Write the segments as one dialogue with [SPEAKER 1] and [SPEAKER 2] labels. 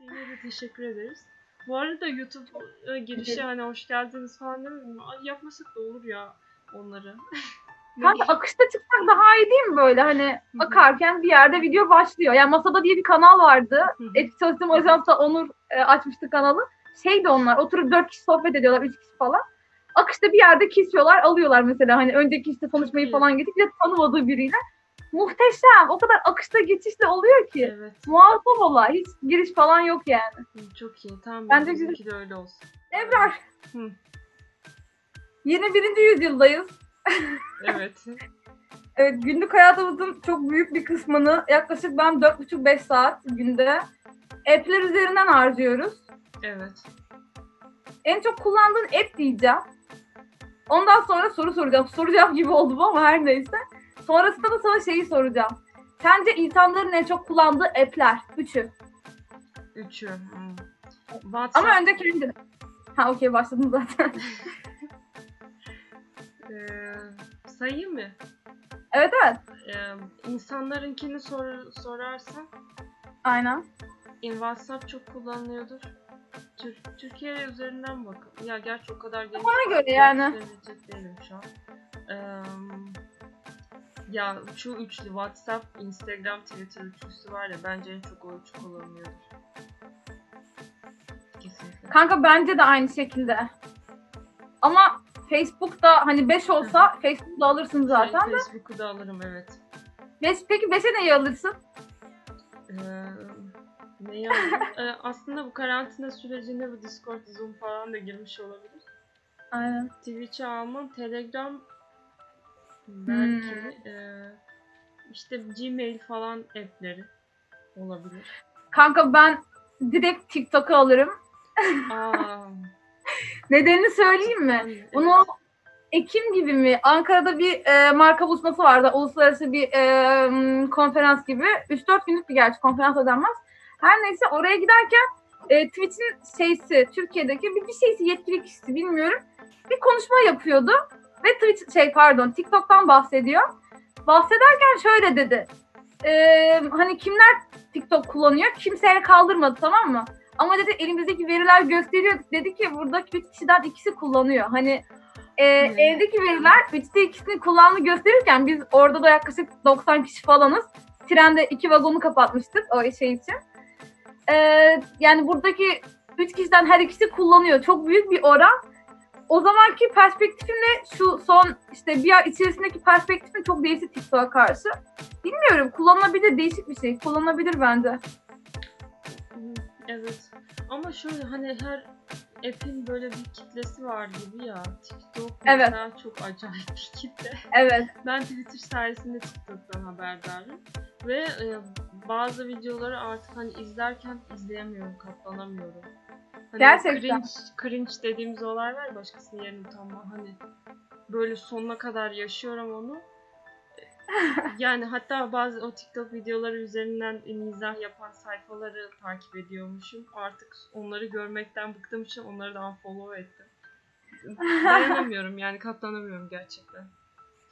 [SPEAKER 1] Yine de teşekkür ederiz. Bu arada YouTube e, girişi hani hoş geldiniz falan demedim. Ay, Yapmasak da olur ya onları.
[SPEAKER 2] Kanka akışta çıksak daha iyi değil mi böyle hani
[SPEAKER 1] Hı hı.
[SPEAKER 2] akarken bir yerde video başlıyor. Yani Masada diye bir kanal vardı.
[SPEAKER 1] Hı hı.
[SPEAKER 2] Eski çalıştığım Onur e, açmıştı kanalı. Şeydi onlar oturup dört kişi sohbet ediyorlar, üç kişi falan. Akışta bir yerde kesiyorlar, alıyorlar mesela hani önceki işte tanışmayı falan getirip de tanımadığı biriyle. Muhteşem. O kadar akışta geçişle oluyor ki.
[SPEAKER 1] Evet.
[SPEAKER 2] Muazzam olay. Hiç giriş falan yok yani.
[SPEAKER 1] Hı, Çok iyi. Tamam.
[SPEAKER 2] Bence güzel.
[SPEAKER 1] de öyle olsun.
[SPEAKER 2] Ebrar.
[SPEAKER 1] Hı.
[SPEAKER 2] 21. yüzyıldayız.
[SPEAKER 1] Evet.
[SPEAKER 2] Evet, günlük hayatımızın çok büyük bir kısmını yaklaşık ben 4,5-5 saat günde app'ler üzerinden harcıyoruz.
[SPEAKER 1] Evet.
[SPEAKER 2] En çok kullandığın app diyeceğim. Ondan sonra soru soracağım. Soru cevap gibi oldum ama her neyse. Sonrasında da sana şeyi soracağım. Sence insanların en çok kullandığı app'ler? Üçü.
[SPEAKER 1] Üçü. WhatsApp.
[SPEAKER 2] Ama önce kendin. Ha okey başladım zaten.
[SPEAKER 1] e, sayayım mı?
[SPEAKER 2] evet evet.
[SPEAKER 1] E, insanlarınkini sor, sorarsan
[SPEAKER 2] Aynen.
[SPEAKER 1] in WhatsApp çok kullanılıyordur. Tür- Türkiye üzerinden bakın. Ya gerçi o kadar geniş.
[SPEAKER 2] Ona göre yani.
[SPEAKER 1] şu an. Eee, ya şu üçlü WhatsApp, Instagram, Twitter üçlüsü var ya bence en çok o üçü kullanılıyordur. Kesinlikle.
[SPEAKER 2] Kanka bence de aynı şekilde. Ama Facebook'ta hani 5 olsa Facebook'ta alırsın zaten
[SPEAKER 1] Şey,
[SPEAKER 2] de.
[SPEAKER 1] Facebook'u da alırım evet.
[SPEAKER 2] Beş, peki 5'e neyi alırsın?
[SPEAKER 1] Eee neyi alırım? Eee, aslında bu karantina sürecinde bu Discord, Zoom falan da girmiş olabilir.
[SPEAKER 2] Aynen.
[SPEAKER 1] Twitch'i almam, Telegram belki
[SPEAKER 2] Hmm.
[SPEAKER 1] eee, işte Gmail falan app'leri olabilir.
[SPEAKER 2] Kanka ben direkt TikTok'u alırım.
[SPEAKER 1] Aa,
[SPEAKER 2] Nedenini söyleyeyim mi? Bunu Ekim gibi mi? Ankara'da bir e, marka buluşması vardı. Uluslararası bir e, konferans gibi. 3-4 günlük bir gerçi konferans ödenmez. Her neyse oraya giderken e, Twitch'in şeysi, Türkiye'deki bir, bir şeysi yetkili kişisi bilmiyorum. Bir konuşma yapıyordu. Ve Twitch şey pardon TikTok'tan bahsediyor. Bahsederken şöyle dedi. E, hani kimler TikTok kullanıyor? Kimse el kaldırmadı tamam mı? Ama dedi elimizdeki veriler gösteriyor. Dedi ki buradaki üç kişiden ikisi kullanıyor. Hani e,
[SPEAKER 1] Hmm.
[SPEAKER 2] evdeki veriler üçte ikisini kullandığı gösterirken biz orada da yaklaşık 90 kişi falanız. Trende iki vagonu kapatmıştık o şey için. E, yani buradaki üç kişiden her ikisi kullanıyor. Çok büyük bir oran. O zamanki perspektifimle şu son işte bir ay içerisindeki perspektifim çok değişti TikTok'a karşı. Bilmiyorum kullanılabilir değişik bir şey. Kullanılabilir bence.
[SPEAKER 1] Evet. Ama şöyle hani her app'in böyle bir kitlesi var gibi ya. TikTok
[SPEAKER 2] Evet.
[SPEAKER 1] mesela çok acayip bir kitle.
[SPEAKER 2] Evet.
[SPEAKER 1] Ben Twitter sayesinde TikTok'tan haberdarım. Ve e, bazı videoları artık hani izlerken izleyemiyorum, katlanamıyorum. Hani
[SPEAKER 2] Gerçekten.
[SPEAKER 1] Cringe, cringe dediğimiz olay var başkasının yerini utanma. Hani böyle sonuna kadar yaşıyorum onu. Yani hatta bazı o TikTok videoları üzerinden mizah yapan sayfaları takip ediyormuşum. Artık onları görmekten bıktığım için onları da unfollow ettim. Dayanamıyorum yani katlanamıyorum gerçekten.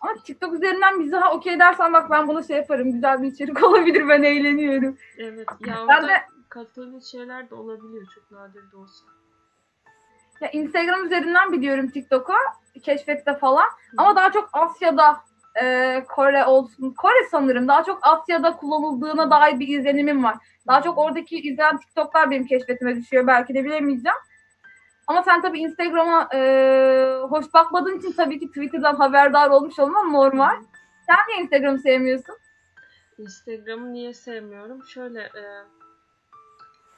[SPEAKER 2] Ama TikTok üzerinden mizaha okey dersen bak ben bunu şey yaparım. Güzel bir içerik olabilir. Ben eğleniyorum.
[SPEAKER 1] Evet ya
[SPEAKER 2] Ben
[SPEAKER 1] orada
[SPEAKER 2] de-
[SPEAKER 1] katılan şeyler de olabiliyor çok nadir de olsa.
[SPEAKER 2] Ya Instagram üzerinden biliyorum TikTok'u. Keşfette falan. Ama daha çok Asya'da e, Kore olsun. Kore sanırım. Daha çok Asya'da kullanıldığına dair bir izlenimim var. Daha çok oradaki izlenen TikTok'lar benim keşfetime düşüyor. Belki de bilemeyeceğim. Ama sen tabii Instagram'a e, hoş bakmadığın için tabii ki Twitter'dan haberdar olmuş olman normal. Sen niye Instagram'ı sevmiyorsun?
[SPEAKER 1] Instagram'ı niye sevmiyorum? Şöyle e,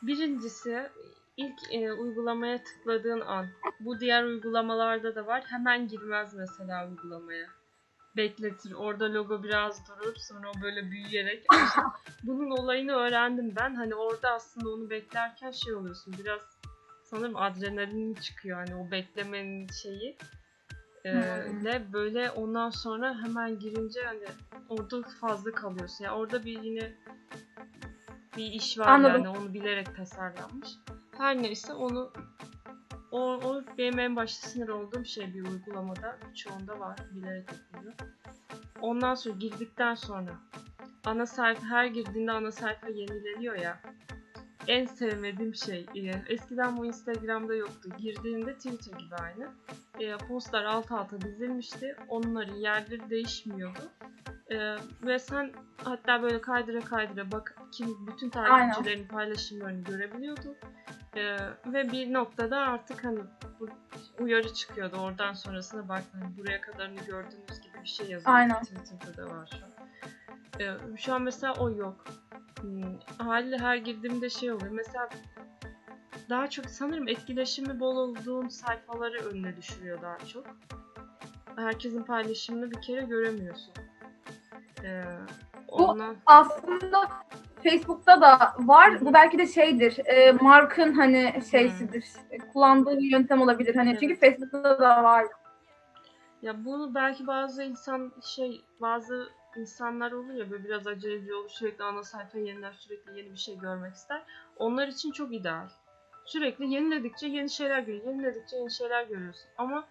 [SPEAKER 1] birincisi ilk e, uygulamaya tıkladığın an bu diğer uygulamalarda da var hemen girmez mesela uygulamaya. Bekletir. Orada logo biraz durur. Sonra o böyle büyüyerek. Bunun olayını öğrendim ben. Hani orada aslında onu beklerken şey oluyorsun. Biraz sanırım adrenalin çıkıyor. Hani o beklemenin şeyi. Ee,
[SPEAKER 2] Hmm.
[SPEAKER 1] ve böyle ondan sonra hemen girince hani orada fazla kalıyorsun. Yani orada bir yine bir iş var
[SPEAKER 2] Anladım.
[SPEAKER 1] yani onu bilerek tasarlanmış. Her neyse onu o, o benim en başta sinir olduğum şey bir uygulamada. Çoğunda var. Bilerek yapılıyor. Ondan sonra girdikten sonra ana sayfa her girdiğinde ana sayfa yenileniyor ya. en sevmediğim şey. e, Eskiden bu Instagram'da yoktu. Girdiğinde Twitter gibi aynı. E, postlar alt alta dizilmişti. Onların yerleri değişmiyordu. E, ve sen hatta böyle kaydıra kaydıra bak kim bütün takipçilerin paylaşımlarını görebiliyordun. E, ve bir noktada artık hani bu uyarı çıkıyordu. Oradan sonrasına bak hani buraya kadarını gördüğünüz gibi bir şey yazıyor.
[SPEAKER 2] Aynen.
[SPEAKER 1] Twitter'da da var şu an. E, şu an mesela o yok. Hmm, haliyle her girdiğimde şey oluyor. Mesela daha çok sanırım etkileşimi bol olduğun sayfaları önüne düşürüyor daha çok. Herkesin paylaşımını bir kere göremiyorsun. Ee, ondan...
[SPEAKER 2] Aslında Facebook'ta da var. Bu belki de şeydir. E, Mark'ın hani şeysidir. E, Kullandığı yöntem olabilir. Hani çünkü
[SPEAKER 1] Evet.
[SPEAKER 2] Facebook'ta da var.
[SPEAKER 1] Ya bunu belki bazı insan şey bazı insanlar olur ya böyle biraz aceleci olur sürekli ana sayfa yeniler sürekli yeni bir şey görmek ister. Onlar için çok ideal. Sürekli yeniledikçe yeni şeyler görüyorsun. Yeniledikçe yeni şeyler görüyorsun. Ama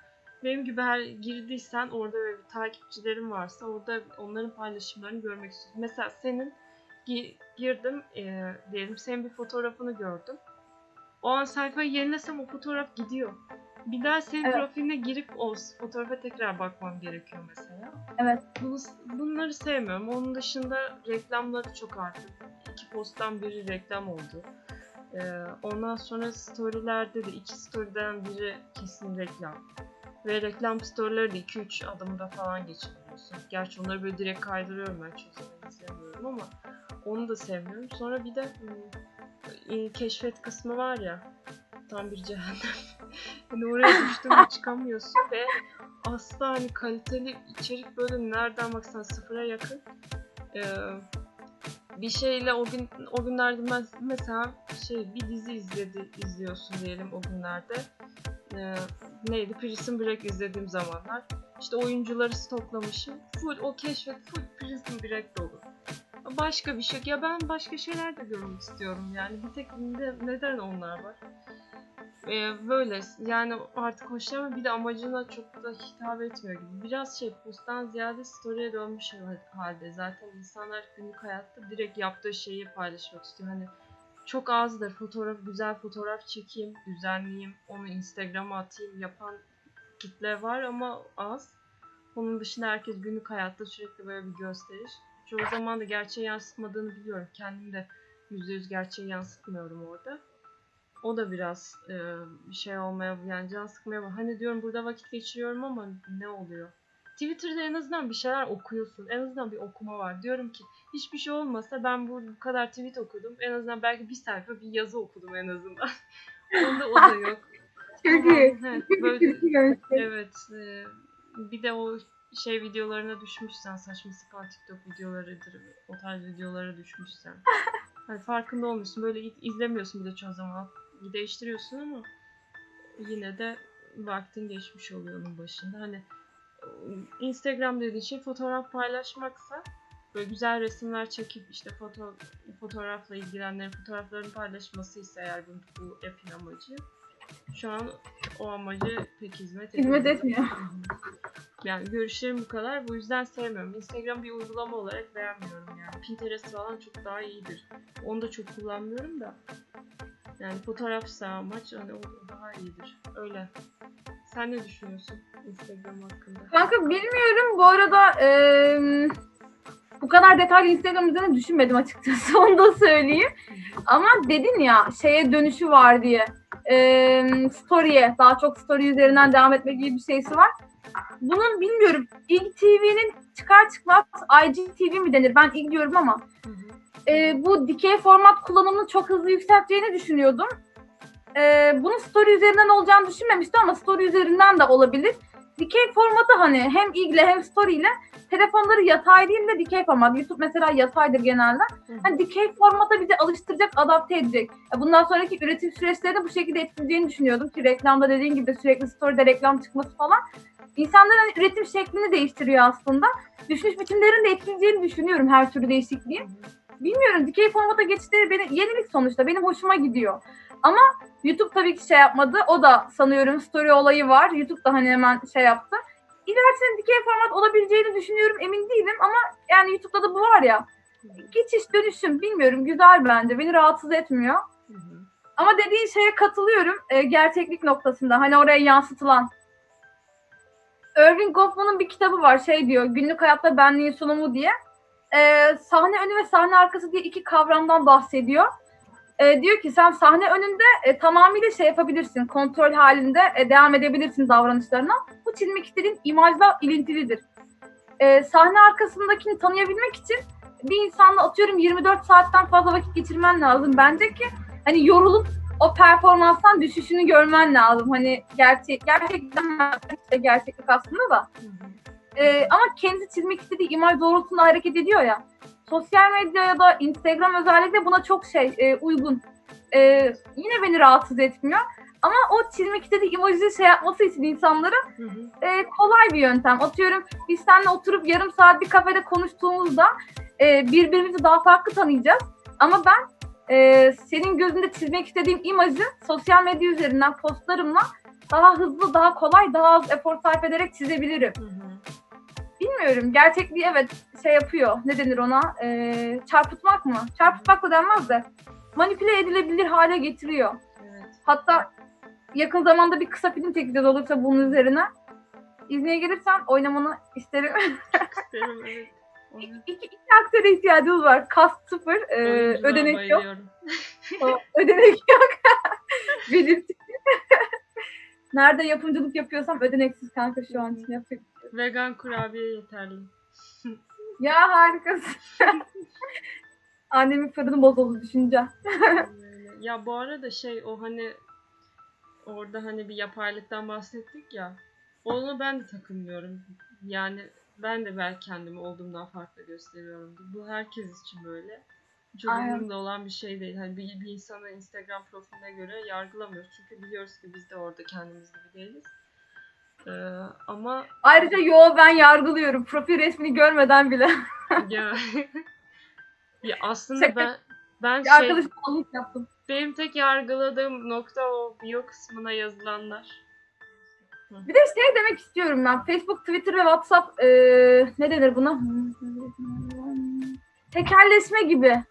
[SPEAKER 1] benim gibi her girdiysen orada böyle bir takipçilerin varsa orada onların paylaşımlarını görmek istiyorsun. Mesela senin gi- girdim e, diyelim senin bir fotoğrafını gördüm. O an sayfayı yenilesem o fotoğraf gidiyor. Bir daha senin
[SPEAKER 2] Evet.
[SPEAKER 1] profiline girip o fotoğrafa tekrar bakmam gerekiyor mesela.
[SPEAKER 2] Evet.
[SPEAKER 1] Bunu, bunları sevmiyorum. Onun dışında reklamları çok arttı. İki posttan biri reklam oldu. Ee, ondan sonra storylerde de iki storyden biri kesin reklam. Ve reklam storyleri de 2-3 adımda falan geçiriyorsun. Gerçi onları böyle direkt kaydırıyorum ben çoğu zaman izlemiyorum ama onu da sevmiyorum. Sonra bir de hmm, keşfet kısmı var ya tam bir cehennem. hani oraya düştün mü çıkamıyorsun ve asla hani kaliteli içerik böyle nereden baksan sıfıra yakın. Ee, bir şeyle o gün o günlerde mes- mesela şey bir dizi izledi izliyorsun diyelim o günlerde. Ee, neydi? Prison Break izlediğim zamanlar. İşte oyuncuları stoklamışım. Full o keşfet full Prison Break dolu. Başka bir şey. Ya ben başka şeyler de görmek istiyorum yani. Bir tek ne- neden onlar var? Ee, böyle yani artık hoşlanmıyorum bir de amacına çok da hitap etmiyor gibi. Biraz şey posttan ziyade story'e dönmüş hal- halde. Zaten insanlar günlük hayatta direkt yaptığı şeyi paylaşmak istiyor. Hani çok azdır fotoğraf güzel fotoğraf çekeyim, düzenleyeyim, onu Instagram'a atayım yapan kitle var ama az. Onun dışında herkes günlük hayatta sürekli böyle bir gösteriş. Çoğu zaman da gerçeği yansıtmadığını biliyorum. Kendim de %100 gerçeği yansıtmıyorum orada. O da biraz e, şey olmaya yani can sıkmaya var. Hani diyorum burada vakit geçiriyorum ama ne oluyor? Twitter'da en azından bir şeyler okuyorsun. En azından bir okuma var. Diyorum ki hiçbir şey olmasa ben bu, kadar tweet okudum. En azından belki bir sayfa bir yazı okudum en azından. Onda o da yok.
[SPEAKER 2] Çok iyi.
[SPEAKER 1] evet, böyle, evet. e, bir de o şey videolarına düşmüşsen saçma sapan TikTok videolarıdır. O tarz videolara düşmüşsen. Hani farkında olmuyorsun. Böyle iz- izlemiyorsun bir de çoğu zaman. Değiştiriyorsun ama yine de vaktin geçmiş oluyor onun başında. Hani Instagram dediği şey fotoğraf paylaşmaksa böyle güzel resimler çekip işte foto fotoğrafla ilgilenenlerin fotoğraflarını paylaşmasıysa eğer bu, bu app'in amacı şu an o amacı pek hizmet etmiyor.
[SPEAKER 2] Hizmet etmiyor.
[SPEAKER 1] Yani görüşlerim bu kadar. Bu yüzden sevmiyorum. Instagram bir uygulama olarak beğenmiyorum yani. Pinterest falan çok daha iyidir. Onu da çok kullanmıyorum da. Yani fotoğrafsa amaç hani o daha iyidir. Öyle. Sen ne düşünüyorsun Instagram hakkında?
[SPEAKER 2] Kanka bilmiyorum. Bu arada eee, bu kadar detaylı Instagram üzerine düşünmedim açıkçası. Onu da söyleyeyim. Ama dedin ya şeye dönüşü var diye. Eee story'e daha çok story üzerinden devam etme gibi bir şeysi var. Bunun bilmiyorum. İlk TV'nin çıkar çıkmaz IGTV mi denir? Ben ilk diyorum ama
[SPEAKER 1] Hı hı.
[SPEAKER 2] e, bu dikey format kullanımını çok hızlı yükselteceğini düşünüyordum. E, bunun story üzerinden olacağını düşünmemiştim ama story üzerinden de olabilir. Dikey formatı hani hem ilgle hem story ile telefonları yatay değil de dikey format. YouTube mesela yataydır genelde. Hani dikey formata bizi alıştıracak, adapte edecek. E, Bundan sonraki üretim süreçlerini bu şekilde etkileyeceğini düşünüyordum ki reklamda dediğin gibi sürekli story'de reklam çıkması falan. İnsanların hani üretim şeklini değiştiriyor aslında. Düşünüş biçimlerini de etkileyeceğini düşünüyorum her türlü değişikliği
[SPEAKER 1] Hı hı.
[SPEAKER 2] bilmiyorum dikey formata geçişleri beni yenilik sonuçta benim hoşuma gidiyor. Ama YouTube tabii ki şey yapmadı. O da sanıyorum story olayı var. YouTube da hani hemen şey yaptı. İlerisinde dikey format olabileceğini düşünüyorum. Emin değilim ama yani YouTube'da da bu var ya. Geçiş dönüşüm bilmiyorum güzel bence. Beni rahatsız etmiyor. Ama dediğin şeye katılıyorum. e, gerçeklik noktasında. Hani oraya yansıtılan. Irving Goffman'ın bir kitabı var. Şey diyor. Günlük hayatta benliğin sunumu diye. E, sahne önü ve sahne arkası diye iki kavramdan bahsediyor. E, diyor ki sen sahne önünde e, tamamıyla şey yapabilirsin. Kontrol halinde e, devam edebilirsin davranışlarına. Bu çizmek istediğin imajla ilintilidir. E, sahne arkasındakini tanıyabilmek için bir insanla atıyorum 24 saatten fazla vakit geçirmen lazım bence ki hani yorulup o performanstan düşüşünü görmen lazım. Hani gerçek gerçekten işte gerçeklik aslında da. Ee, ama kendi çizmek istediği imaj doğrultusunda hareket ediyor ya. Sosyal medya ya da Instagram özellikle buna çok şey e, uygun. E, yine beni rahatsız etmiyor. Ama o çizmek istediği imajı şey yapması için
[SPEAKER 1] Hı hı.
[SPEAKER 2] e, kolay bir yöntem. Atıyorum biz seninle oturup yarım saat bir kafede konuştuğumuzda e, birbirimizi daha farklı tanıyacağız. Ama ben e, senin gözünde çizmek istediğim imajı sosyal medya üzerinden postlarımla daha hızlı, daha kolay, daha az efor sarf ederek çizebilirim.
[SPEAKER 1] Hı hı.
[SPEAKER 2] Bilmiyorum. Gerçekliği evet şey yapıyor. Ne denir ona? E, çarpıtmak mı? Çarpıtmak da denmez de. Manipüle edilebilir hale getiriyor.
[SPEAKER 1] Evet.
[SPEAKER 2] Hatta yakın zamanda bir kısa film çekeceğiz olursa bunun üzerine. İzniye gelirsen oynamanı isterim.
[SPEAKER 1] İsterim evet.
[SPEAKER 2] iki, iki, iki aktöre ihtiyacımız var. Kast sıfır, e, ödenek yok. ödenek yok. Belirtti. Nerede yapımcılık yapıyorsam ödeneksiz kanka şu an için yapacak.
[SPEAKER 1] Vegan kurabiye yeterli.
[SPEAKER 2] Ya harikasın. Annemin fırını bozuldu düşünce.
[SPEAKER 1] Ya bu arada şey o hani orada hani bir yapaylıktan bahsettik ya. Onu ben de takılmıyorum. Yani ben de belki kendimi olduğumdan farklı gösteriyorum. Bu herkes için böyle. Çok umurumda olan bir şey değil. Hani bir, bir insanı Instagram profiline göre yargılamıyoruz. Çünkü biliyoruz ki biz de orada kendimiz gibi değiliz. Ee, ama
[SPEAKER 2] Ayrıca yo ben yargılıyorum. Profil resmini görmeden bile.
[SPEAKER 1] ya ya aslında
[SPEAKER 2] Şaka.
[SPEAKER 1] ben ben şey
[SPEAKER 2] arkadaşım anlık yaptım.
[SPEAKER 1] benim tek yargıladığım nokta o bio kısmına yazılanlar.
[SPEAKER 2] Bir de şey demek istiyorum ben. Facebook, Twitter ve WhatsApp e, ne denir buna? Tekerleşme gibi.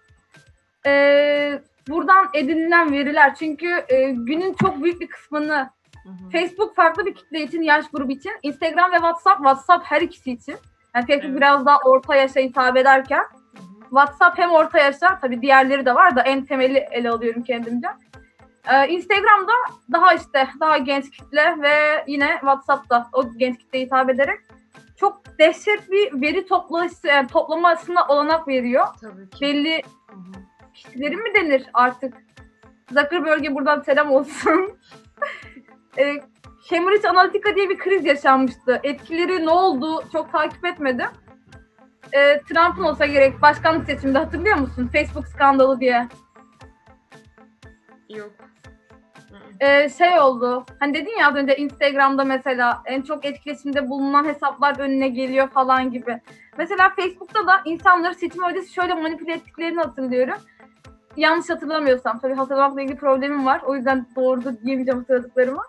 [SPEAKER 2] E, buradan edinilen veriler. Çünkü e, günün çok büyük bir kısmını
[SPEAKER 1] Hı.
[SPEAKER 2] Facebook farklı bir kitle için, yaş grubu için. Instagram ve WhatsApp, WhatsApp her ikisi için. Yani Facebook
[SPEAKER 1] Evet.
[SPEAKER 2] biraz daha orta yaşa hitap ederken
[SPEAKER 1] Hı hı.
[SPEAKER 2] WhatsApp hem orta yaşa, tabii diğerleri de var da en temeli ele alıyorum kendimce. Ee, Instagram'da daha işte daha genç kitle ve yine WhatsApp'ta o genç kitleye hitap ederek çok dehşet bir veri toplaması, yani toplamasına olanak veriyor.
[SPEAKER 1] Tabii ki.
[SPEAKER 2] Belli
[SPEAKER 1] Hı hı.
[SPEAKER 2] kişilerin mi denir artık? Zuckerberg'e buradan selam olsun. e, Cambridge Analytica diye bir kriz yaşanmıştı. Etkileri ne oldu çok takip etmedim. E, Trump'ın olsa gerek başkanlık seçiminde hatırlıyor musun? Facebook skandalı diye.
[SPEAKER 1] Yok. Hı hı.
[SPEAKER 2] e, şey oldu. Hani dedin ya az önce Instagram'da mesela en çok etkileşimde bulunan hesaplar önüne geliyor falan gibi. Mesela Facebook'ta da insanları seçim öncesi şöyle manipüle ettiklerini hatırlıyorum. Yanlış hatırlamıyorsam tabii hatırlamakla ilgili problemim var. O yüzden doğru diyemeyeceğim hatırladıklarımı.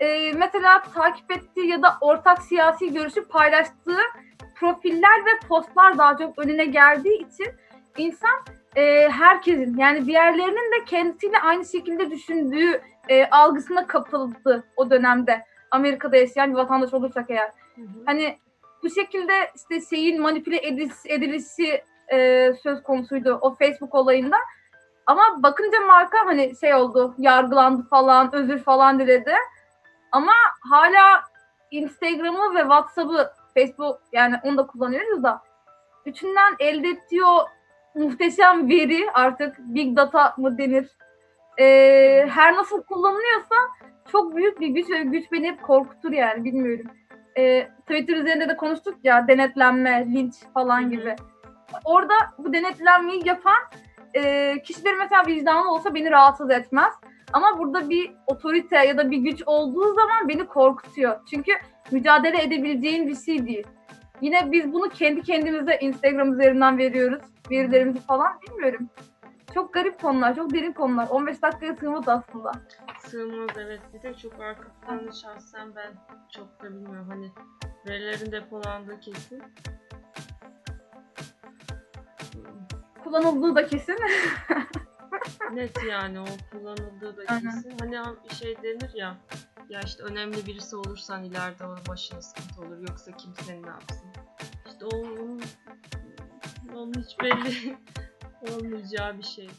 [SPEAKER 2] E, mesela takip ettiği ya da ortak siyasi görüşü paylaştığı profiller ve postlar daha çok önüne geldiği için insan e, herkesin yani diğerlerinin de kendisiyle aynı şekilde düşündüğü e, algısına kapıldı o dönemde. Amerika'da yaşayan bir vatandaş olursak eğer.
[SPEAKER 1] Hı hı.
[SPEAKER 2] Hani bu şekilde işte şeyin manipüle edilisi, edilişi e, söz konusuydu o Facebook olayında. Ama bakınca marka hani şey oldu, yargılandı falan, özür falan diledi. Ama hala Instagram'ı ve WhatsApp'ı, Facebook yani onu da kullanıyoruz da üçünden elde ettiği o muhteşem veri artık big data mı denir? Ee, her nasıl kullanılıyorsa çok büyük bir güç ve güç beni hep korkutur yani bilmiyorum. Ee, Twitter üzerinde de konuştuk ya denetlenme, linç falan gibi. Orada bu denetlenmeyi yapan e, kişilerin mesela vicdanı olsa beni rahatsız etmez. Ama burada bir otorite ya da bir güç olduğu zaman beni korkutuyor. Çünkü mücadele edebileceğin bir şey değil. Yine biz bunu kendi kendimize Instagram üzerinden veriyoruz. Verilerimizi falan bilmiyorum. Çok garip konular, çok derin konular. 15 dakikaya sığmaz aslında.
[SPEAKER 1] Sığmaz evet. Bir de çok arka planı şahsen ben çok da bilmiyorum. Hani verilerin depolandığı kesin.
[SPEAKER 2] Kullanıldığı da kesin.
[SPEAKER 1] Net yani o kullanıldığı da kesin. Hani şey denir ya. Ya işte önemli birisi olursan ileride o başına sıkıntı olur. Yoksa kimsenin ne yapsın. İşte onun, onun hiç belli olmayacağı bir şey.